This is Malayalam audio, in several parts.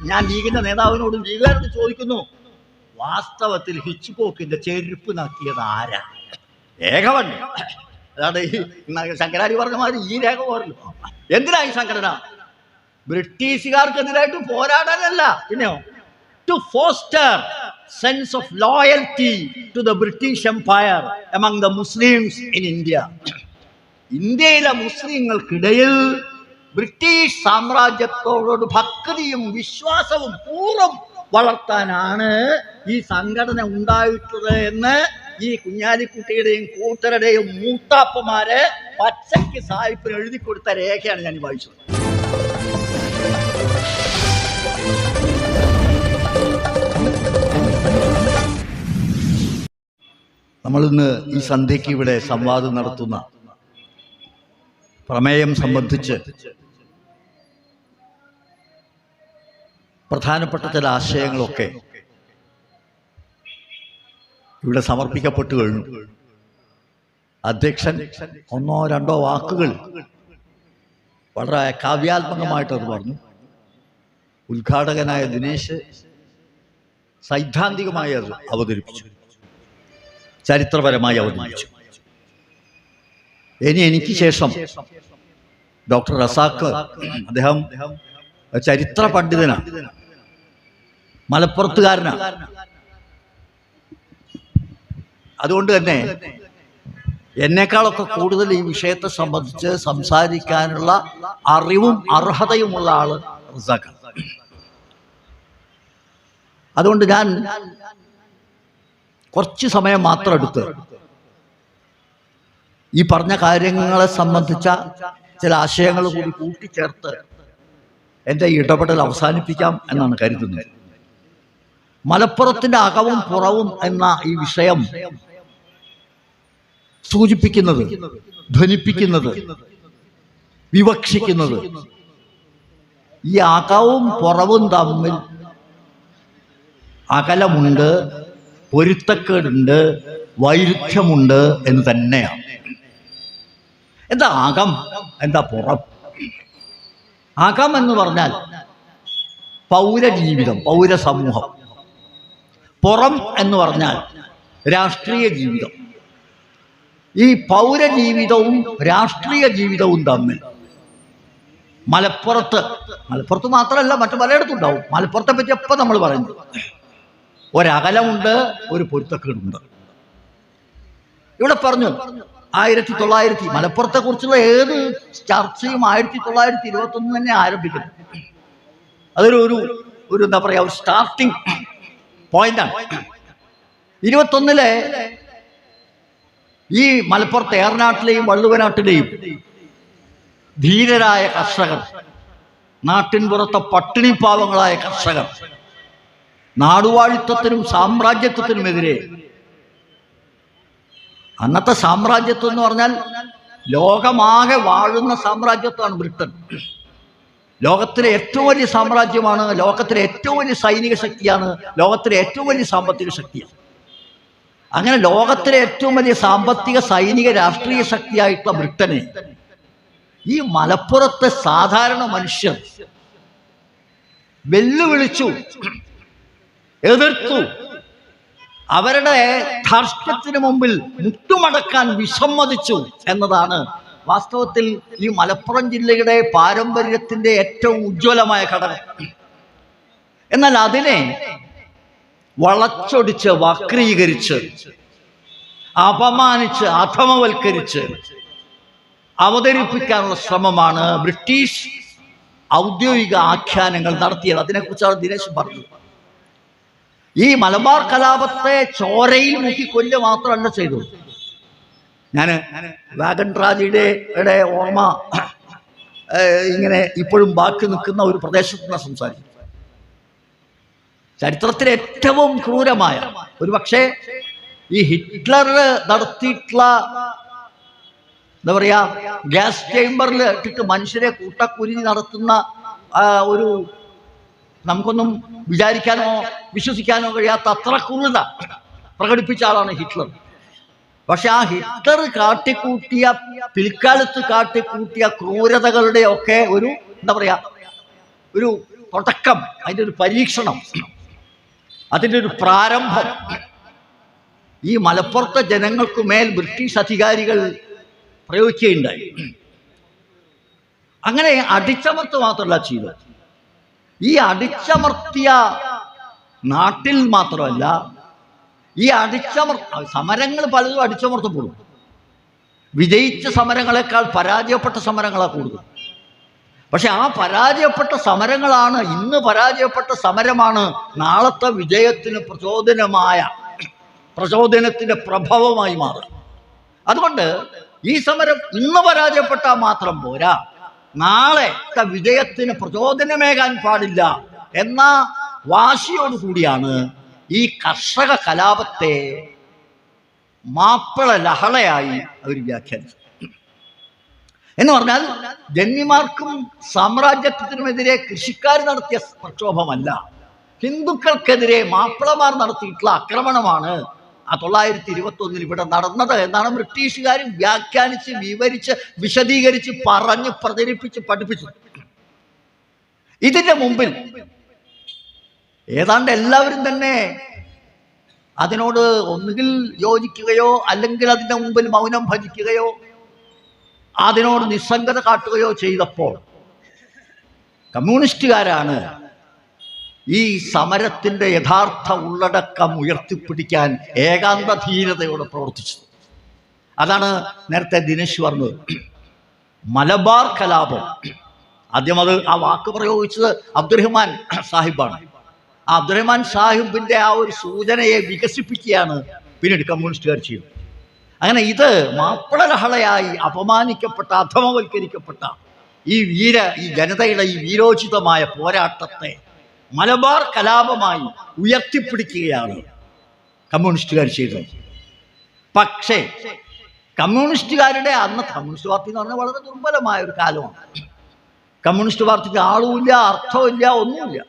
ഞാൻ ലീഗിന്റെ നേതാവിനോട് ലീഗുകാരോട് ചോദിക്കുന്നു വാസ്തവത്തിൽ ഹിച്ച്കോക്കിന്റെ ചെരുപ്പ് നക്കിയത് ആരാ? ഏകവണ്ണി അതാണ് ഈ ശങ്കരാചാര്യ പറഞ്ഞ മാതിരി ഈ രേഖ പോരല്ലോ. എന്തിനാ ഈ സംഘടന? ബ്രിട്ടീഷുകാർക്കെതിരായിട്ട് പോരാടാനല്ല പിന്നെയോ to foster sense of loyalty to the British empire among the Muslims in India ഇന്ത്യയിലെ മുസ്ലിങ്ങൾക്കിടയിൽ ബ്രിട്ടീഷ് സാമ്രാജ്യത്തോടൊരു ഭക്തിയും വിശ്വാസവും പൂർവം വളർത്താനാണ് ഈ സംഘടന ഉണ്ടായിട്ടുള്ളത് എന്ന് ഈ കുഞ്ഞാലിക്കുട്ടിയുടെയും കൂട്ടരുടെയും മൂത്താപ്പമാരെ പച്ചയ്ക്ക് സാഹിപ്പിന് എഴുതി കൊടുത്ത രേഖയാണ് ഞാൻ വായിച്ചത്. നമ്മളിന്ന് ഈ സന്ധ്യയ്ക്ക് ഇവിടെ സംവാദം നടത്തുന്ന പ്രമേയം സംബന്ധിച്ച് പ്രധാനപ്പെട്ട ചില ആശയങ്ങളൊക്കെ ഇവിടെ സമർപ്പിക്കപ്പെട്ടു കഴിഞ്ഞു. അധ്യക്ഷൻ ഒന്നോ രണ്ടോ വാക്കുകൾ വളരെ കാവ്യാത്മകമായിട്ട് അത് പറഞ്ഞു. ഉദ്ഘാടകനായ ദിനേശ് സൈദ്ധാന്തികമായി അത് അവതരിപ്പിച്ചു. ചരിത്രപരമായി അവതരിപ്പിച്ചു. ഇനി എനിക്ക് ശേഷം ഡോക്ടർ റസാക്ക് അദ്ദേഹം ചരിത്ര പണ്ഡിതനാണ്. മലപ്പുറത്തുകാരനാണ് അതുകൊണ്ട് തന്നെ എന്നെക്കാളൊക്കെ കൂടുതൽ ഈ വിഷയത്തെ സംബന്ധിച്ച് സംസാരിക്കാനുള്ള അറിവും അർഹതയുമുള്ള ആൾ അതുകൊണ്ട് ഞാൻ കുറച്ച് സമയം മാത്രം എടുത്ത് ഈ പറഞ്ഞ കാര്യങ്ങളെ സംബന്ധിച്ച ചില ആശയങ്ങൾ കൂടി കൂട്ടിച്ചേർത്ത് എന്റെ ഇടപെടൽ അവസാനിപ്പിക്കാം എന്നാണ് കരുതുന്നത്. മലപ്പുറത്തിന്റെ അകവും പുറവും എന്ന ഈ വിഷയം സൂചിപ്പിക്കുന്നത് ധ്വനിപ്പിക്കുന്നത് വിവക്ഷിക്കുന്നത്. ഈ അകവും പുറവും തമ്മിൽ അകലമുണ്ട് പൊരുത്തക്കേടുണ്ട് വൈരുദ്ധ്യമുണ്ട് എന്ന് തന്നെയാണ്. എന്താ അകം? എന്താ പുറം? അകം എന്ന് പറഞ്ഞാൽ പൗരജീവിതം പൗരസമൂഹം. പുറം എന്ന് പറഞ്ഞാൽ രാഷ്ട്രീയ ജീവിതം. ഈ പൗരജീവിതവും രാഷ്ട്രീയ ജീവിതവും തമ്മിൽ മലപ്പുറത്ത് മലപ്പുറത്ത് മാത്രമല്ല മറ്റു പലയിടത്തും ഉണ്ടാവും മലപ്പുറത്തെ പറ്റി എപ്പോൾ നമ്മൾ പറയുന്നു? ഒരകലമുണ്ട് ഒരു പൊരുത്തക്കേടുണ്ട്. ഇവിടെ പറഞ്ഞു ആയിരത്തി തൊള്ളായിരത്തി മലപ്പുറത്തെ കുറിച്ചുള്ള ഏത് ചർച്ചയും ആയിരത്തി തൊള്ളായിരത്തി ഇരുപത്തി ഒന്ന് തന്നെ ആരംഭിക്കുന്നു. അതൊരു ഒരു ഒരു എന്താ പറയാ ഒരു സ്റ്റാർട്ടിങ് പോയിന്റാണ് ഇരുപത്തൊന്നിലെ ഈ മലപ്പുറത്ത് ഏറനാട്ടിലെയും വള്ളുവനാട്ടിലെയും ധീരരായ കർഷകർ നാട്ടിൻപുറത്തെ പട്ടിണിപ്പാവങ്ങളായ കർഷകർ നാടുവാഴിത്വത്തിനും സാമ്രാജ്യത്വത്തിനുമെതിരെ. അന്നത്തെ സാമ്രാജ്യത്വം എന്ന് പറഞ്ഞാൽ ലോകമാകെ വാഴുന്ന സാമ്രാജ്യത്വമാണ് ബ്രിട്ടൻ. ലോകത്തിലെ ഏറ്റവും വലിയ സാമ്രാജ്യമാണ് ലോകത്തിലെ ഏറ്റവും വലിയ സൈനിക ശക്തിയാണ് ലോകത്തിലെ ഏറ്റവും വലിയ സാമ്പത്തിക ശക്തിയാണ്. അങ്ങനെ ലോകത്തിലെ ഏറ്റവും വലിയ സാമ്പത്തിക സൈനിക രാഷ്ട്രീയ ശക്തിയായിട്ടുള്ള ബ്രിട്ടനെ ഈ മലപ്പുറത്തെ സാധാരണ മനുഷ്യർ വെല്ലുവിളിച്ചു എതിർത്തു. അവരുടെ ധാർഷ്ട്യത്തിന് മുമ്പിൽ മുട്ടുമടക്കാൻ വിസമ്മതിച്ചു എന്നതാണ് വാസ്തവത്തിൽ ഈ മലപ്പുറം ജില്ലയുടെ പാരമ്പര്യത്തിന്റെ ഏറ്റവും ഉജ്ജ്വലമായ ഘടകം. എന്നാൽ അതിനെ വളച്ചൊടിച്ച് വക്രീകരിച്ച് അപമാനിച്ച് അധമവൽക്കരിച്ച് അവതരിപ്പിക്കാനുള്ള ശ്രമമാണ് ബ്രിട്ടീഷ് ഔദ്യോഗിക ആഖ്യാനങ്ങൾ നടത്തിയത്. അതിനെക്കുറിച്ചാണ് ദിനേശ് പറഞ്ഞത് ഈ മലബാർ കലാപത്തെ ചോരയിൽ മുക്കി കൊല്ലുക മാത്രമല്ല ചെയ്തത്. ഞാൻ വാഗൺ ട്രാജിയുടെ യുടെ ഓർമ്മ ഇങ്ങനെ ഇപ്പോഴും ബാക്കി നിൽക്കുന്ന ഒരു പ്രദേശത്ത് നിന്ന് സംസാരിക്കും ചരിത്രത്തിലെ ഏറ്റവും ക്രൂരമായ ഒരു പക്ഷേ ഈ ഹിറ്റ്ലർ നടത്തിയിട്ടുള്ള എന്താ പറയാ ഗ്യാസ് ചേംബറിൽ ഇട്ടിട്ട് മനുഷ്യരെ കൂട്ടക്കുരി നടത്തുന്ന ഒരു നമുക്കൊന്നും വിചാരിക്കാനോ വിശ്വസിക്കാനോ കഴിയാത്ത അത്ര ക്രൂരത പ്രകടിപ്പിച്ച ആളാണ് ഹിറ്റ്ലർ. പക്ഷെ ആ ഹിറ്റ്ലർ കാട്ടിക്കൂട്ടിയ പിൽക്കാലത്ത് കാട്ടിക്കൂട്ടിയ ക്രൂരതകളുടെ ഒക്കെ ഒരു എന്താ പറയാ ഒരു തുടക്കം അതിന്റെ ഒരു പരീക്ഷണം അതിന്റെ ഒരു പ്രാരംഭം. ഈ മലപ്പുറത്തെ ജനങ്ങൾക്ക് മേൽ ബ്രിട്ടീഷ് അധികാരികൾ പ്രയോഗിക്കുകയുണ്ടായി. അങ്ങനെ അടിച്ചമർത്ത് മാത്രമല്ല ചെയ്തത്. ഈ അടിച്ചമർത്തിയ നാട്ടിൽ മാത്രമല്ല ഈ അടിച്ചമർ സമരങ്ങൾ പലതും അടിച്ചമർത്തപ്പെടും. വിജയിച്ച സമരങ്ങളെക്കാൾ പരാജയപ്പെട്ട സമരങ്ങളാണ് കൂടുതൽ. പക്ഷെ ആ പരാജയപ്പെട്ട സമരങ്ങളാണ് ഇന്ന് പരാജയപ്പെട്ട സമരമാണ് നാളത്തെ വിജയത്തിന് പ്രചോദനമായ പ്രചോദനത്തിന്റെ പ്രഭവമായി മാറുക. അതുകൊണ്ട് ഈ സമരം ഇന്ന് പരാജയപ്പെട്ടാൽ മാത്രം പോരാ. നാളെ വിജയത്തിന് പ്രചോദനമേകാൻ പാടില്ല എന്ന വാശിയോട് കൂടിയാണ് ഈ കർഷക കലാപത്തെ മാപ്പിള ലഹളയായി അവർ വ്യാഖ്യാനിച്ചു. എന്ന് പറഞ്ഞാൽ ജന്മിമാർക്കും സാമ്രാജ്യത്വത്തിനുമെതിരെ കൃഷിക്കാർ നടത്തിയ പ്രക്ഷോഭമല്ല. ഹിന്ദുക്കൾക്കെതിരെ മാപ്പിളമാർ നടത്തിയിട്ടുള്ള ആക്രമണമാണ് ആ തൊള്ളായിരത്തി ഇരുപത്തി ഒന്നിൽ ഇവിടെ നടന്നത് എന്നാണ് ബ്രിട്ടീഷുകാർ വ്യാഖ്യാനിച്ച് വിവരിച്ച് വിശദീകരിച്ച് പറഞ്ഞ് പ്രചരിപ്പിച്ച് പഠിപ്പിച്ചു ഇതിന്റെ മുമ്പിൽ ഏതാണ്ട് എല്ലാവരും തന്നെ അതിനോട് ഒന്നുകിൽ യോജിക്കുകയോ അല്ലെങ്കിൽ അതിന്റെ മുമ്പിൽ മൗനം ഭജിക്കുകയോ അതിനോട് നിസ്സംഗത കാട്ടുകയോ ചെയ്തപ്പോൾ കമ്മ്യൂണിസ്റ്റുകാരാണ് ഈ സമരത്തിന്റെ യഥാർത്ഥ ഉള്ളടക്കം ഉയർത്തിപ്പിടിക്കാൻ ഏകാന്ത ധീരതയോടെ പ്രവർത്തിച്ചത്. അതാണ് നേരത്തെ ദിനേശ് പറഞ്ഞത് മലബാർ കലാപം. ആദ്യം അത് ആ വാക്ക് പ്രയോഗിച്ചത് അബ്ദുറഹ്മാൻ സാഹിബാണ്. അബ്ദുറഹ്മാൻ സാഹിബിന്റെ ആ ഒരു സൂചനയെ വികസിപ്പിക്കുകയാണ് പിന്നീട് കമ്മ്യൂണിസ്റ്റുകാർ ചെയ്യും അങ്ങനെ ഇത് മാപ്പിള ലഹളയായി അപമാനിക്കപ്പെട്ട അധമവൽക്കരിക്കപ്പെട്ട ഈ വീര ഈ ജനതയുടെ ഈ വീരോചിതമായ പോരാട്ടത്തെ മലബാർ കലാപമായി ഉയർത്തിപ്പിടിക്കുകയാണ് കമ്മ്യൂണിസ്റ്റുകാർ ചെയ്തത്. പക്ഷേ കമ്മ്യൂണിസ്റ്റുകാരുടെ അന്ന് കമ്മ്യൂണിസ്റ്റ് പാർട്ടി എന്ന് പറഞ്ഞാൽ വളരെ ദുർബലമായ ഒരു കാലമാണ്. കമ്മ്യൂണിസ്റ്റ് പാർട്ടിക്ക് ആളുമില്ല അർത്ഥമില്ല ഒന്നുമില്ല.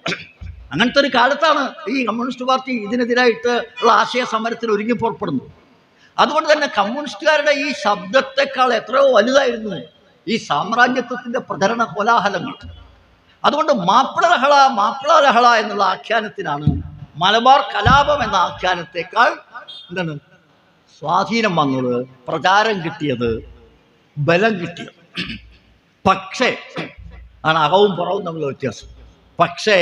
അങ്ങനത്തെ ഒരു കാലത്താണ് ഈ കമ്മ്യൂണിസ്റ്റ് പാർട്ടി ഇതിനെതിരായിട്ട് ഉള്ള ആശയ സമരത്തിൽ ഒരുങ്ങി പുറപ്പെടുന്നത്. അതുകൊണ്ട് തന്നെ കമ്മ്യൂണിസ്റ്റുകാരുടെ ഈ ശബ്ദത്തെക്കാൾ എത്രയോ വലുതായിരുന്നു ഈ സാമ്രാജ്യത്വത്തിന്റെ പ്രചരണ കോലാഹലങ്ങൾ. അതുകൊണ്ട് മാപ്പിള ലഹള മാപ്പിള ലഹള എന്നുള്ള ആഖ്യാനത്തിനാണ് മലബാർ കലാപം എന്ന ആഖ്യാനത്തെക്കാൾ എന്താണ് സ്വാധീനം വന്നത് പ്രചാരം കിട്ടിയത് ബലം കിട്ടിയത്. പക്ഷേ ആണ് അകവും പുറവും തമ്മിലുള്ള വ്യത്യാസം. പക്ഷേ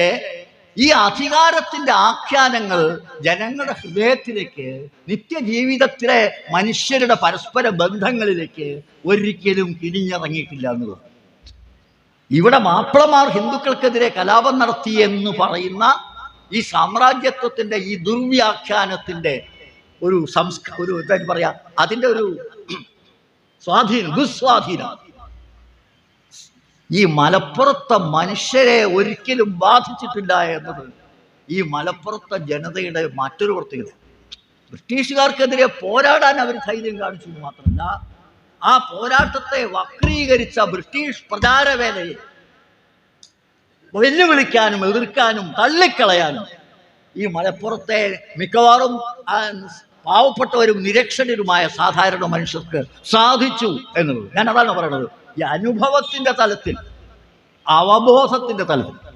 ഈ അധികാരത്തിന്റെ ആഖ്യാനങ്ങൾ ജനങ്ങളുടെ ഹൃദയത്തിലേക്ക് നിത്യജീവിതത്തിലെ മനുഷ്യരുടെ പരസ്പര ബന്ധങ്ങളിലേക്ക് ഒരിക്കലും കിഴിഞ്ഞിറങ്ങിയിട്ടില്ല എന്നുള്ളത്. ഇവിടെ മാപ്പിളമാർ ഹിന്ദുക്കൾക്കെതിരെ കലാപം നടത്തി എന്ന് പറയുന്ന ഈ സാമ്രാജ്യത്വത്തിന്റെ ഈ ദുർവ്യാഖ്യാനത്തിന്റെ ഒരു സംസ്കാര ഒരു എന്താ പറയാ അതിന്റെ ഒരു സ്വാധീനം ദുസ്വാധീനം. ഈ മലപ്പുറത്തെ മനുഷ്യരെ ഒരിക്കലും ബാധിച്ചിട്ടില്ല എന്നത് ഈ മലപ്പുറത്തെ ജനതയുടെ മറ്റൊരു പ്രത്യേകത ബ്രിട്ടീഷുകാർക്കെതിരെ പോരാടാൻ അവർ ധൈര്യം കാണിച്ചു എന്ന് മാത്രമല്ല ആ പോരാട്ടത്തെ വക്രീകരിച്ച ബ്രിട്ടീഷ് പ്രചാരവേലയെ വെല്ലുവിളിക്കാനും എതിർക്കാനും തള്ളിക്കളയാനും ഈ മലപ്പുറത്തെ മിക്കവാറും പാവപ്പെട്ടവരും നിരക്ഷരരുമായ സാധാരണ മനുഷ്യർക്ക് സാധിച്ചു എന്നുള്ളത്. ഞാൻ അതാണ് പറയുന്നത്. ഈ അനുഭവത്തിന്റെ തലത്തിൽ അവബോധത്തിന്റെ തലത്തിൽ.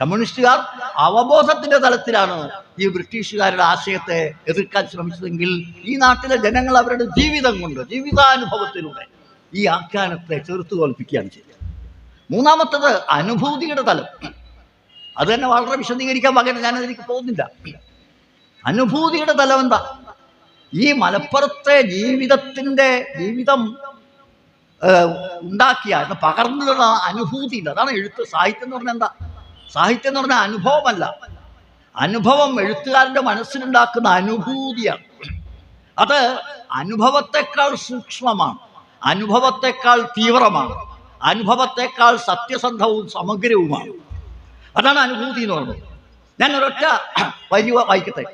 കമ്മ്യൂണിസ്റ്റുകാർ അവബോധത്തിന്റെ തലത്തിലാണ് ഈ ബ്രിട്ടീഷുകാരുടെ ആശയത്തെ എതിർക്കാൻ ശ്രമിച്ചതെങ്കിൽ ഈ നാട്ടിലെ ജനങ്ങൾ അവരുടെ ജീവിതം കൊണ്ട് ജീവിതാനുഭവത്തിലൂടെ ഈ ആഖ്യാനത്തെ ചെറുത്തു തോൽപ്പിക്കുകയാണ് ചെയ്തത്. മൂന്നാമത്തത് അനുഭൂതിയുടെ തലം. അത് തന്നെ വളരെ വിശദീകരിക്കാൻ പകരം ഞാനതിലേക്ക് പോകുന്നില്ല. അനുഭൂതിയുടെ തലം എന്താ? ഈ മലപ്പുറത്തെ ജീവിതത്തിന്റെ ജീവിതം ഉണ്ടാക്കിയ അത് പകർന്നുള്ള അനുഭൂതി ഇല്ല. അതാണ് എഴുത്ത്. സാഹിത്യം എന്ന് പറഞ്ഞാൽ എന്താ? സാഹിത്യം എന്ന് പറഞ്ഞാൽ അനുഭവമല്ല. അനുഭവം എഴുത്തുകാരന്റെ മനസ്സിലുണ്ടാക്കുന്ന അനുഭൂതിയാണ്. അത് അനുഭവത്തെക്കാൾ സൂക്ഷ്മമാണ്. അനുഭവത്തെക്കാൾ തീവ്രമാണ്. അനുഭവത്തെക്കാൾ സത്യസന്ധവും സമഗ്രവുമാണ്. അതാണ് അനുഭൂതി എന്ന് പറഞ്ഞത് ഞാൻ ഒരൊറ്റ വരി വായിക്കട്ടെ.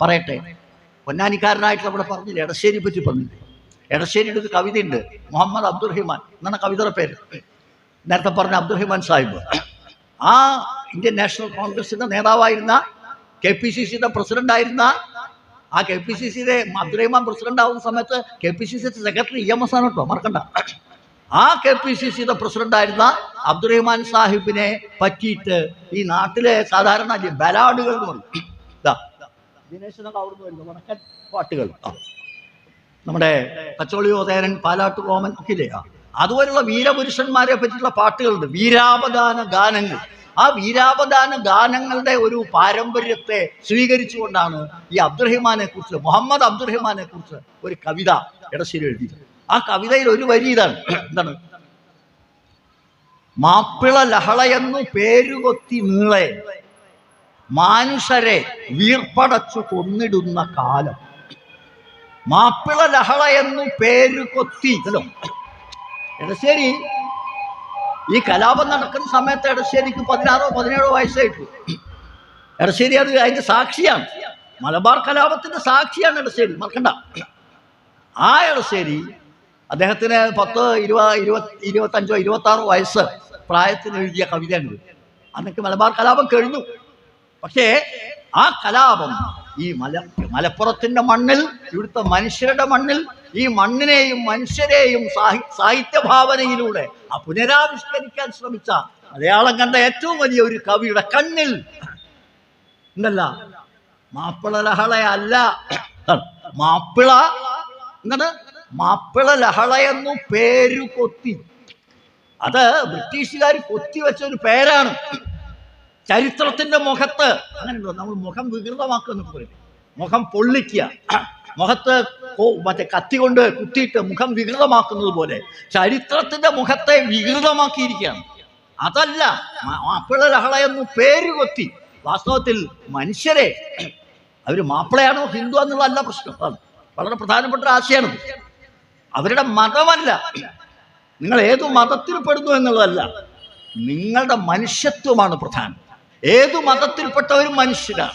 പറയട്ടെ. പൊന്നാനിക്കാരനായിട്ട് നമ്മുടെ പറഞ്ഞില്ലേ? എടശ്ശേരിയെ പറ്റി പറഞ്ഞില്ലേ? എടശ്ശേരിയുടെ ഒരു കവിതയുണ്ട്. മുഹമ്മദ് അബ്ദുറഹിമാൻ എന്നാണ് കവിതയുടെ പേര്. നേരത്തെ പറഞ്ഞ അബ്ദുറഹിമാൻ സാഹിബ്. ആ ഇന്ത്യൻ നാഷണൽ കോൺഗ്രസിന്റെ നേതാവായിരുന്ന കെ പി സി സിയുടെ പ്രസിഡന്റ് ആയിരുന്ന ആ കെ പി സി സിയുടെ അബ്ദുറഹിമാൻ പ്രസിഡന്റ് ആവുന്ന സമയത്ത് കെ പി സി സിയുടെ സെക്രട്ടറി ഇ എം എസ് ആണ് കേട്ടോ മറക്കണ്ട. ആ കെ പി സി സിയുടെ പ്രസിഡന്റായിരുന്ന അബ്ദുറഹിമാൻ സാഹിബിനെ പറ്റിയിട്ട് ഈ നാട്ടിലെ സാധാരണ ബലാഡുകൾ എന്ന് പറയും. ദിനേശ് അവിടുന്ന് വരുന്നു പാട്ടുകൾ. ആ. നമ്മുടെ കച്ചോളിയോതേരൻ പാലാട്ട് കോമൻ ഒക്കെ ഇല്ലേ അതുപോലുള്ള വീരപുരുഷന്മാരെ പറ്റിയുള്ള പാട്ടുകളുണ്ട്. വീരാപദാന ഗാനങ്ങൾ. ആ വീരാപദാന ഗാനങ്ങളുടെ ഒരു പാരമ്പര്യത്തെ സ്വീകരിച്ചുകൊണ്ടാണ് ഈ അബ്ദുറഹിമാനെ കുറിച്ച് മുഹമ്മദ് അബ്ദുറഹിമാനെ കുറിച്ച് ഒരു കവിത ഇടശ്ശേരി എഴുതിയത്. ആ കവിതയിൽ ഒരു വരി ഇതാണ്. എന്താണ്? മാപ്പിള ലഹളയെന്നു പേരുകൊത്തി നീളെ മാനുഷരെ വീർപ്പടച്ചു കൊന്നിടുന്ന കാലം. മാപ്പിള ലഹള എന്ന് പേര് കൊത്തി. ഇതല്ലോ. എടശ്ശേരി ഈ കലാപം നടക്കുന്ന സമയത്ത് എടശ്ശേരിക്ക് പതിനാറോ പതിനേഴോ വയസ്സായിട്ടു. എടശ്ശേരി അത് അതിന്റെ സാക്ഷിയാണ്. മലബാർ കലാപത്തിന്റെ സാക്ഷിയാണ് എടശ്ശേരി. മറക്കണ്ട. ആ എടശ്ശേരി അദ്ദേഹത്തിന് പത്ത് ഇരുപത് ഇരുപത് ഇരുപത്തഞ്ചോ ഇരുപത്താറോ വയസ്സ് പ്രായത്തിന് എഴുതിയ കവിതയാണ്. അന്നൊക്കെ മലബാർ കലാപം കഴിഞ്ഞു. പക്ഷേ ആ കലാപം ഈ മല മലപ്പുറത്തിന്റെ മണ്ണിൽ ഇവിടുത്തെ മനുഷ്യരുടെ മണ്ണിൽ ഈ മണ്ണിനെയും മനുഷ്യരെയും സാഹി സാഹിത്യ ഭാവനയിലൂടെ ആ പുനരാവിഷ്കരിക്കാൻ ശ്രമിച്ച മലയാളം കണ്ട ഏറ്റവും വലിയ ഒരു കവിയുടെ കണ്ണിൽ. ഉണ്ടല്ല മാപ്പിള ലഹളയല്ല മാപ്പിള എന്താണ് മാപ്പിള ലഹളയെന്നു പേരു കൊത്തി. അത് ബ്രിട്ടീഷുകാർ കൊത്തി വെച്ച ഒരു പേരാണ്. ചരിത്രത്തിന്റെ മുഖത്ത് അങ്ങനെയുണ്ടോ? നമ്മൾ മുഖം വികൃതമാക്കുന്ന പറയും മുഖം പൊള്ളിക്കുക. മുഖത്ത് മറ്റേ കത്തി കൊണ്ട് കുത്തിയിട്ട് മുഖം വികൃതമാക്കുന്നത് പോലെ ചരിത്രത്തിന്റെ മുഖത്തെ വികൃതമാക്കിയിരിക്കുകയാണ്. അതല്ല മാപ്പിള മാപ്പിള എന്ന് പേര് കൊത്തി വാസ്തവത്തിൽ മനുഷ്യരെ അവർ മാപ്പിളയാണോ ഹിന്ദു എന്നുള്ളതല്ല പ്രശ്നം. അതാണ് വളരെ പ്രധാനപ്പെട്ട ആശയമാണ് അവരുടെ മതമല്ല. നിങ്ങൾ ഏതു മതത്തിൽ പെടുന്നു എന്നുള്ളതല്ല. നിങ്ങളുടെ മനുഷ്യത്വമാണ് പ്രധാനം. ഏതു മതത്തിൽപ്പെട്ട ഒരു മനുഷ്യനാണ്.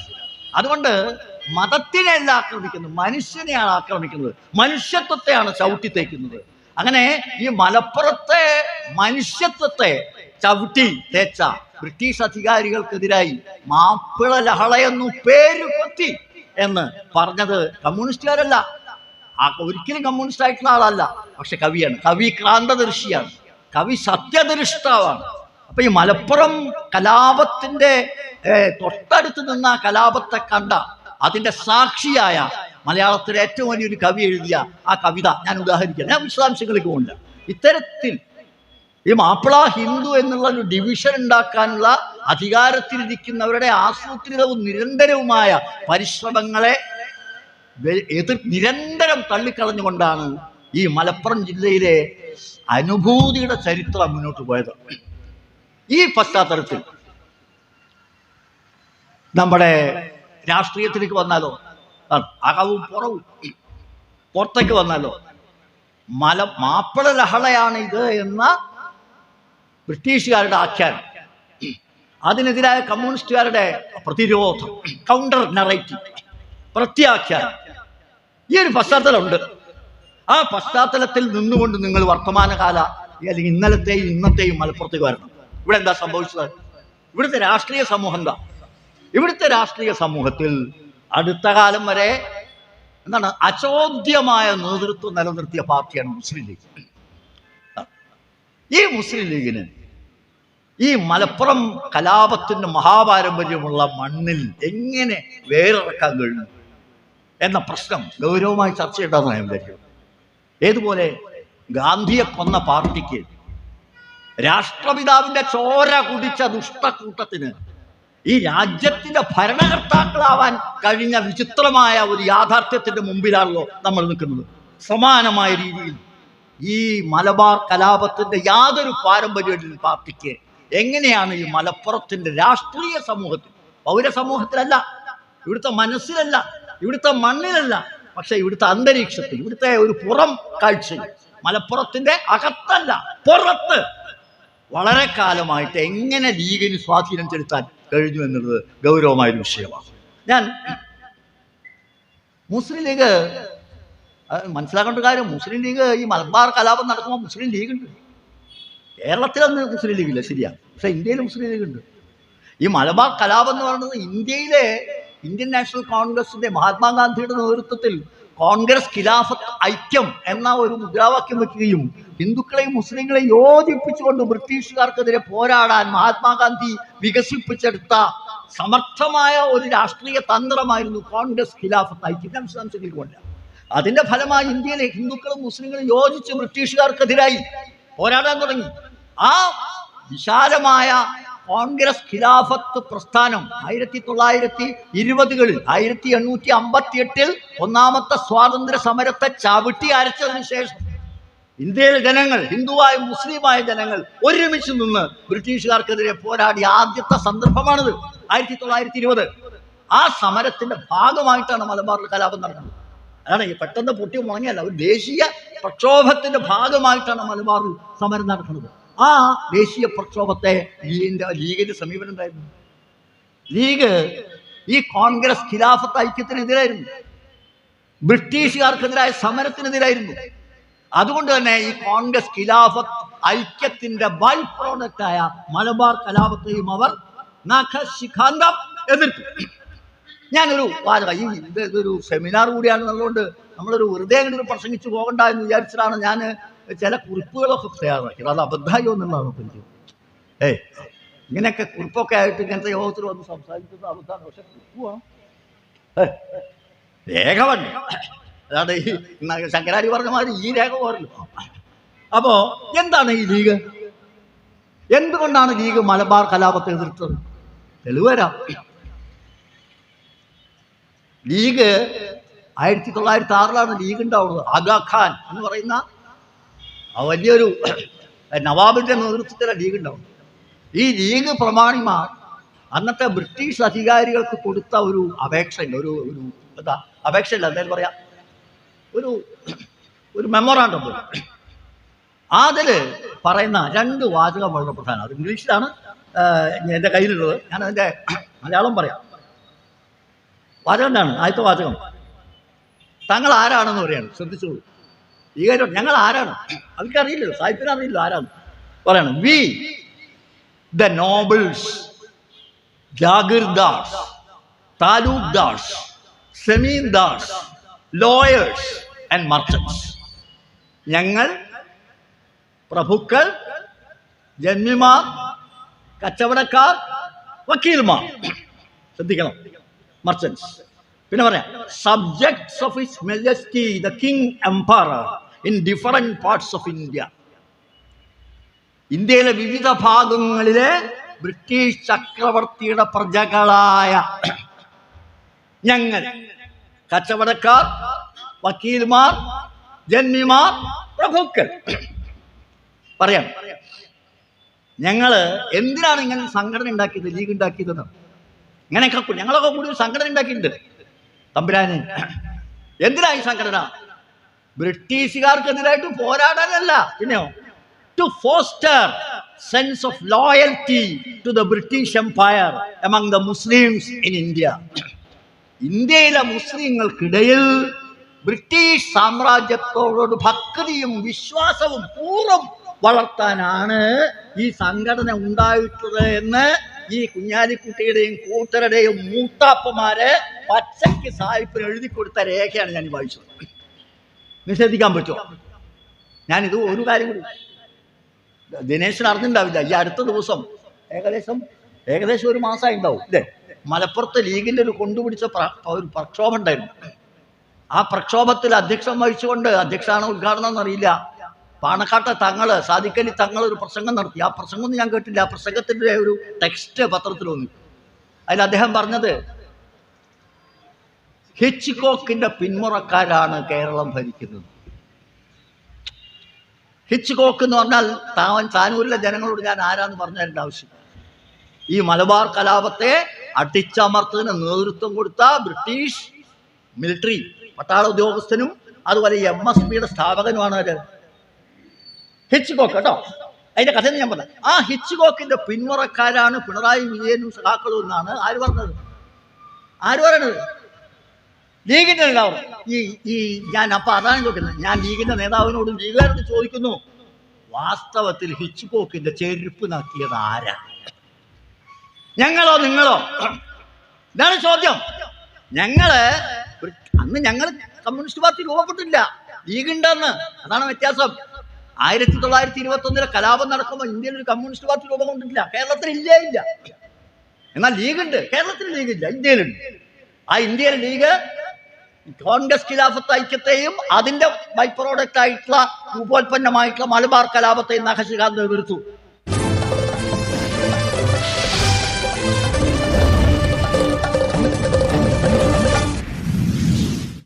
അതുകൊണ്ട് മതത്തിനെയല്ല ആക്രമിക്കുന്നത് മനുഷ്യനെയാണ് ആക്രമിക്കുന്നത് മനുഷ്യത്വത്തെയാണ് ചവിട്ടി തേക്കുന്നത്. അങ്ങനെ ഈ മലപ്പുറത്തെ മനുഷ്യത്വത്തെ ചവിട്ടി തേച്ച ബ്രിട്ടീഷ് അധികാരികൾക്കെതിരായി മാപ്പിള ലഹളയെന്നു പേര് കൊത്തി എന്ന് പറഞ്ഞത് കമ്മ്യൂണിസ്റ്റുകാരല്ല. ആ ഒരിക്കലും കമ്മ്യൂണിസ്റ്റ് ആയിട്ടുള്ള ആളല്ല പക്ഷെ കവിയാണ്. കവി ക്രാന്തദർശിയാണ്. കവി സത്യദൃഷ്ടാവാണ് അപ്പൊ ഈ മലപ്പുറം കലാപത്തിന്റെ തൊട്ടടുത്ത് നിന്ന കലാപത്തെ കണ്ട അതിന്റെ സാക്ഷിയായ മലയാളത്തിലെ ഏറ്റവും വലിയൊരു കവി എഴുതിയ ആ കവിത ഞാൻ ഉദാഹരിക്കാം. ഞാൻ വിശദാംശങ്ങളിലേക്ക് പോകില്ല ഇത്തരത്തിൽ ഈ മാപ്പിള ഹിന്ദു എന്നുള്ള ഒരു ഡിവിഷൻ ഉണ്ടാക്കാനുള്ള അധികാരത്തിലിരിക്കുന്നവരുടെ ആസൂത്രിതവും നിരന്തരവുമായ പരിശ്രമങ്ങളെ എതിർ നിരന്തരം തള്ളിക്കളഞ്ഞുകൊണ്ടാണ് ഈ മലപ്പുറം ജില്ലയിലെ അനുഭൂതിയുടെ ചരിത്രം മുന്നോട്ട് പോയത്. ഈ പശ്ചാത്തലത്തിൽ നമ്മുടെ രാഷ്ട്രീയത്തിലേക്ക് വന്നാലോ? അകവും പുറവും. പുറത്തേക്ക് വന്നാലോ? മല മാപ്പിള ലഹളയാണ് ഇത് എന്ന ബ്രിട്ടീഷുകാരുടെ ആഖ്യാനം. അതിനെതിരായ കമ്മ്യൂണിസ്റ്റുകാരുടെ പ്രതിരോധം കൗണ്ടർ നറേറ്റീവ് പ്രത്യാഖ്യാനം. ഈ ഒരു പശ്ചാത്തലമുണ്ട്. ആ പശ്ചാത്തലത്തിൽ നിന്നുകൊണ്ട് നിങ്ങൾ വർത്തമാനകാല അല്ലെങ്കിൽ ഇന്നലത്തെയും ഇന്നത്തെയും മലപ്പുറത്തേക്ക് വരണം. ഇവിടെ എന്താ സംഭവിച്ചത്? ഇവിടുത്തെ രാഷ്ട്രീയ സമൂഹം എന്താ? ഇവിടുത്തെ രാഷ്ട്രീയ സമൂഹത്തിൽ അടുത്ത കാലം വരെ എന്താണ് അചോദ്യമായ നേതൃത്വം നിലനിർത്തിയ പാർട്ടിയാണ് മുസ്ലിം ലീഗ്. ഈ മുസ്ലിം ലീഗിന് ഈ മലപ്പുറം കലാപത്തിന്റെ മഹാപാരമ്പര്യമുള്ള മണ്ണിൽ എങ്ങനെ വേറിറക്കാൻ കഴിഞ്ഞു? എന്ന പ്രശ്നം ഗൗരവമായി ചർച്ച ചെയ്യേണ്ടതാണ് ഞാൻ വിചാരിക്കുന്നത് ഏതുപോലെ ഗാന്ധിയെ കൊന്ന പാർട്ടിക്ക് രാഷ്ട്രപിതാവിന്റെ ചോര കുടിച്ച ദുഷ്ടക്കൂട്ടത്തിന് ഈ രാജ്യത്തിന്റെ ഭരണകർത്താക്കളാവാൻ കഴിഞ്ഞ വിചിത്രമായ ഒരു യാഥാർത്ഥ്യത്തിന്റെ മുമ്പിലാണല്ലോ നമ്മൾ നിൽക്കുന്നത്. സമാനമായ രീതിയിൽ ഈ മലബാർ കലാപത്തിന്റെ യാതൊരു പാരമ്പര്യമില്ല പാർട്ടിക്ക്. എങ്ങനെയാണ് ഈ മലപ്പുറത്തിന്റെ രാഷ്ട്രീയ സമൂഹത്തിൽ? പൗരസമൂഹത്തിലല്ല ഇവിടുത്തെ മനസ്സിലല്ല ഇവിടുത്തെ മണ്ണിലല്ല പക്ഷെ ഇവിടുത്തെ അന്തരീക്ഷത്തിൽ ഇവിടുത്തെ ഒരു പുറം കാഴ്ചയിൽ മലപ്പുറത്തിന്റെ അകത്തല്ല പുറത്ത് വളരെ കാലമായിട്ട് എങ്ങനെ ലീഗിന് സ്വാധീനം ചെലുത്താൻ കഴിഞ്ഞു എന്നുള്ളത് ഗൗരവമായൊരു വിഷയമാണ്. ഞാൻ മുസ്ലിം ലീഗ് മനസ്സിലാക്കേണ്ട കാര്യം മുസ്ലിം ലീഗ് ഈ മലബാർ കലാപം നടക്കുമ്പോൾ മുസ്ലിം ലീഗ് ഉണ്ട് കേരളത്തിലൊന്നും മുസ്ലിം ലീഗ് ഇല്ല ശരിയാണ് പക്ഷെ ഇന്ത്യയിൽ മുസ്ലിം ലീഗ് ഉണ്ട് ഈ മലബാർ കലാപം എന്ന് പറയുന്നത് ഇന്ത്യയിലെ ഇന്ത്യൻ നാഷണൽ കോൺഗ്രസിന്റെ മഹാത്മാഗാന്ധിയുടെ നേതൃത്വത്തിൽ കോൺഗ്രസ് ഖിലാഫത്ത് ഐക്യം എന്ന ഒരു മുദ്രാവാക്യം വെക്കുകയും ഹിന്ദുക്കളെയും മുസ്ലിങ്ങളെയും യോജിപ്പിച്ചുകൊണ്ട് ബ്രിട്ടീഷുകാർക്കെതിരെ പോരാടാൻ മഹാത്മാഗാന്ധി വികസിപ്പിച്ചെടുത്ത സമർത്ഥമായ ഒരു രാഷ്ട്രീയ തന്ത്രമായിരുന്നു കോൺഗ്രസ് ഖിലാഫത്ത് ഐക്യം. വിശദാംശങ്ങളിലേക്ക് അതിന്റെ ഫലമായി ഇന്ത്യയിലെ ഹിന്ദുക്കളും മുസ്ലിങ്ങളും യോജിച്ച് ബ്രിട്ടീഷുകാർക്കെതിരായി പോരാടാൻ തുടങ്ങി. ആ വിശാലമായ കോൺഗ്രസ് ഖിലാഫത്ത് പ്രസ്ഥാനം ആയിരത്തി തൊള്ളായിരത്തി ഇരുപതുകളിൽ ആയിരത്തി എണ്ണൂറ്റി അമ്പത്തി എട്ടിൽ ഒന്നാമത്തെ സ്വാതന്ത്ര്യ സമരത്തെ ചവിട്ടി അരച്ചതിന് ശേഷം ഇന്ത്യയിലെ ജനങ്ങൾ ഹിന്ദുവായ മുസ്ലിമായ ജനങ്ങൾ ഒരുമിച്ച് നിന്ന് ബ്രിട്ടീഷുകാർക്കെതിരെ പോരാടിയ ആദ്യത്തെ സന്ദർഭമാണിത് ആയിരത്തി തൊള്ളായിരത്തി ഇരുപത് ആ സമരത്തിന്റെ ഭാഗമായിട്ടാണ് മലബാറിൽ കലാപം നടന്നത്. അതാണ് ഈ പെട്ടെന്ന് പൊട്ടി മുടങ്ങിയല്ല ഒരു ദേശീയ പ്രക്ഷോഭത്തിന്റെ ഭാഗമായിട്ടാണ് മലബാറിൽ സമരം നടക്കുന്നത്. ആ ദേശീയ പ്രക്ഷോഭത്തെ ലീഗിന്റെ ലീഗിന്റെ സമീപനം എന്തായിരുന്നു? ലീഗ് ഈ കോൺഗ്രസ് ഖിലാഫത്ത് ഐക്യത്തിനെതിരായിരുന്നു. ബ്രിട്ടീഷുകാർക്കെതിരായ സമരത്തിനെതിരായിരുന്നു. അതുകൊണ്ട് തന്നെ ഈ കോൺഗ്രസ് ഖിലാഫത്ത് ഐക്യത്തിന്റെ ബൈ പ്രോഡക്റ്റ് ആയ മലബാർ കലാപത്തെയും അവർ നഖശിഖാന്തം എതിർത്തു. ഞാനൊരു വാചക ഈ ഇത് ഇതൊരു സെമിനാർ കൂടിയാണ് കൂടിയാണെന്നുള്ളതുകൊണ്ട് നമ്മളൊരു വെറുതെ അങ്ങനെ പ്രസംഗിച്ച് പോകണ്ട എന്ന് വിചാരിച്ചിട്ടാണ് ഞാൻ ചില കുറിപ്പുകളൊക്കെ തയ്യാറാക്കിയത് അത് അബദ്ധമായോ എന്നുള്ളതാണ് എനിക്ക് ഏയ് ഇങ്ങനെയൊക്കെ കുറിപ്പൊക്കെ ആയിട്ട് ഇങ്ങനത്തെ യോഗത്തിൽ വന്ന് സംസാരിക്കുന്നത് അബദ്ധമാണ് പക്ഷെ കുറിപ്പ് ഏയ്, രേഖ വേണ്ടേ അതാണ് ഈ ശങ്കരാചാര്യ പറഞ്ഞ മാതിരി ഈ രേഖ പോരല്ലോ. അപ്പോ എന്താണ് ഈ ലീഗ്? എന്തുകൊണ്ടാണ് ലീഗ് മലബാർ കലാപത്തെ എതിർത്തത്? തെളിവ് വരാം ലീഗ് ആയിരത്തി തൊള്ളായിരത്തി ആറിലാണ് ലീഗ് ഉണ്ടാവുന്നത്. ആഗാഖാൻ എന്ന് പറയുന്ന വലിയൊരു നവാബിന്റെ നേതൃത്വത്തിലെ ലീഗ് ഉണ്ടാവും. ഈ ലീഗ് പ്രമാണിമാർ അന്നത്തെ ബ്രിട്ടീഷ് അധികാരികൾക്ക് കൊടുത്ത ഒരു അപേക്ഷയുണ്ട്. ഒരു ഒരു എന്താ അപേക്ഷയില്ല എന്തായാലും പറയാം. ഒരു ഒരു മെമ്മോറാണ്ടം പോലെ അതിൽ പറയുന്ന രണ്ട് വാചകം വളരെ പ്രധാനം അത് ഇംഗ്ലീഷിലാണ് എന്റെ കയ്യിലുള്ളത്. ഞാൻ അതിന്റെ മലയാളം പറയാം. വാചകം എന്താണ്? ആദ്യത്തെ വാചകം. തങ്ങൾ ആരാണെന്ന് പറയാണ് ശ്രദ്ധിച്ചോളൂ. ഈ കാര്യം ഞങ്ങൾ ആരാണ് അവർക്കറിയില്ലല്ലോ. സാഹിത്യത്തിന് അറിയില്ല ആരാണ് പറയണം. We the nobles jagirdars taluqdars zamindars lawyers and merchants ഞങ്ങൾ പ്രഭുക്കൾ ജന്മിമാർ കച്ചവടക്കാർ വക്കീൽമാർ. ശ്രദ്ധിക്കണം. മർച്ചൻസ് പിന്നെ പറയാം. Subjects of his majesty the king empire in different parts of India ഇന്ത്യയിലെ വിവിധ ഭാഗങ്ങളിലെ ബ്രിട്ടീഷ് ചക്രവർത്തിയുടെ പ്രജകളായ ഞങ്ങൾ കച്ചവടക്കാർ വക്കീൽമാർ ജന്മിമാർ പ്രഭുക്കൾ. പറയാം. ഞങ്ങൾ എന്തിനാണ് ഇങ്ങനെ സംഘടന ഉണ്ടാക്കിയത് ലീഗ് ഉണ്ടാക്കിയത് ഇങ്ങനെയൊക്കെ ഞങ്ങളൊക്കെ കൂടി സംഘടന ഉണ്ടാക്കിയിട്ടുണ്ട്. തമ്പുരാന് എന്തിനാ ഈ സംഘടന? ബ്രിട്ടീഷുകാർക്കെതിരായിട്ട് പോരാടാനല്ല പിന്നെയോ to foster sense of loyalty to the British empire among the Muslims in India ഇന്ത്യയിലെ മുസ്ലിങ്ങൾക്കിടയിൽ ബ്രിട്ടീഷ് സാമ്രാജ്യത്തോടൊരു ഭക്തിയും വിശ്വാസവും പൂർവം വളർത്താനാണ് ഈ സംഘടന ഉണ്ടായിട്ടുള്ളത് എന്ന് ഈ കുഞ്ഞാലിക്കുട്ടിയുടെയും കൂട്ടരുടെയും മൂത്താപ്പമാരെ പച്ചയ്ക്ക് സായിപ്പിന് എഴുതി കൊടുത്ത രേഖയാണ് ഞാൻ വായിച്ചത്. നിഷേധിക്കാൻ പറ്റുമോ? ഞാനിത് ഒരു കാര്യം കൂടി ദിനേശൻ അറിഞ്ഞിട്ടുണ്ടാവില്ല ഈ അടുത്ത ദിവസം ഏകദേശം ഏകദേശം ഒരു മാസമായി ഉണ്ടാവും ഇല്ലേ? മലപ്പുറത്ത് ലീഗിന്റെ ഒരു കൊണ്ടുപിടിച്ച ഒരു പ്രക്ഷോഭം ഉണ്ടായിരുന്നു. ആ പ്രക്ഷോഭത്തിൽ അധ്യക്ഷം വഹിച്ചുകൊണ്ട് അധ്യക്ഷാണ് ഉദ്ഘാടനം എന്നറിയില്ല. പാണക്കാട്ടെ തങ്ങൾ സാധിക്കലി തങ്ങൾ ഒരു പ്രസംഗം നടത്തി. ആ പ്രസംഗം ഒന്നും ഞാൻ കേട്ടില്ല. ആ പ്രസംഗത്തിന്റെ ഒരു ടെക്സ്റ്റ് പത്രത്തിൽ വന്നു. അതിൽ അദ്ദേഹം പറഞ്ഞത് ഹിച്ച്കോക്കിന്റെ പിന്മുറക്കാരാണ് കേരളം ഭരിക്കുന്നത്. ഹിച്ച്കോക്ക് എന്ന് പറഞ്ഞാൽ താവൻ താനൂരിലെ ജനങ്ങളോട് ഞാൻ ആരാന്ന് പറഞ്ഞതിന്റെ ആവശ്യം. ഈ മലബാർ കലാപത്തെ അടിച്ചമർത്തതിന് നേതൃത്വം കൊടുത്ത ബ്രിട്ടീഷ് മിലിറ്ററി പട്ടാള ഉദ്യോഗസ്ഥനും അതുപോലെ എം എസ് പിയുടെ സ്ഥാപകനുമാണ് അവർ. ഹിച്ച്കോക്ക് കേട്ടോ? അതിന്റെ കഥ ഞാൻ പറഞ്ഞു ആ ഹിച്ച്കോക്കിന്റെ പിന്മുറക്കാരാണ് പിണറായി വിജയനും സഖാക്കളും എന്നാണ് ആര് പറഞ്ഞത്? ആര് പറയണത്? ലീഗിന്റെ നേതാവ് ഈ ഈ ഞാൻ അപ്പൊ അതാണ് ചോദിക്കുന്നത്. ഞാൻ ലീഗിന്റെ നേതാവിനോടും ലീഗുകാരോട് ചോദിക്കുന്നു വാസ്തവത്തിൽ ഹിച്ച്പോക്കിന്റെ ചെരുപ്പ് നക്കിയത് ആരാ? ഞങ്ങളോ നിങ്ങളോ? ഇതാണ് ചോദ്യം. ഞങ്ങൾ അന്ന് ഞങ്ങൾ കമ്മ്യൂണിസ്റ്റ് പാർട്ടി രൂപപ്പെട്ടില്ല ലീഗുണ്ടെന്ന്. അതാണ് വ്യത്യാസം. ആയിരത്തി തൊള്ളായിരത്തി ഇരുപത്തി ഒന്നിലെ കലാപം നടക്കുമ്പോൾ ഇന്ത്യയിൽ ഒരു കമ്മ്യൂണിസ്റ്റ് പാർട്ടി രൂപം കൊണ്ടിട്ടില്ല. കേരളത്തിൽ ഇല്ലേ ഇല്ല. എന്നാൽ ലീഗുണ്ട്. കേരളത്തിൽ ലീഗില്ല. ഇന്ത്യയിലുണ്ട്. ആ ഇന്ത്യയിലെ ലീഗ് കോൺഗ്രസ് ഖിലാഫത്ത് ഐക്യത്തെയും അതിന്റെ ബൈ പ്രോഡക്റ്റ് ആയിട്ടുള്ള ഉപോൽപ്പന്നമായിട്ടുള്ള മലബാർ കലാപത്തെയും നഖശികാന്ത് എതിർത്തു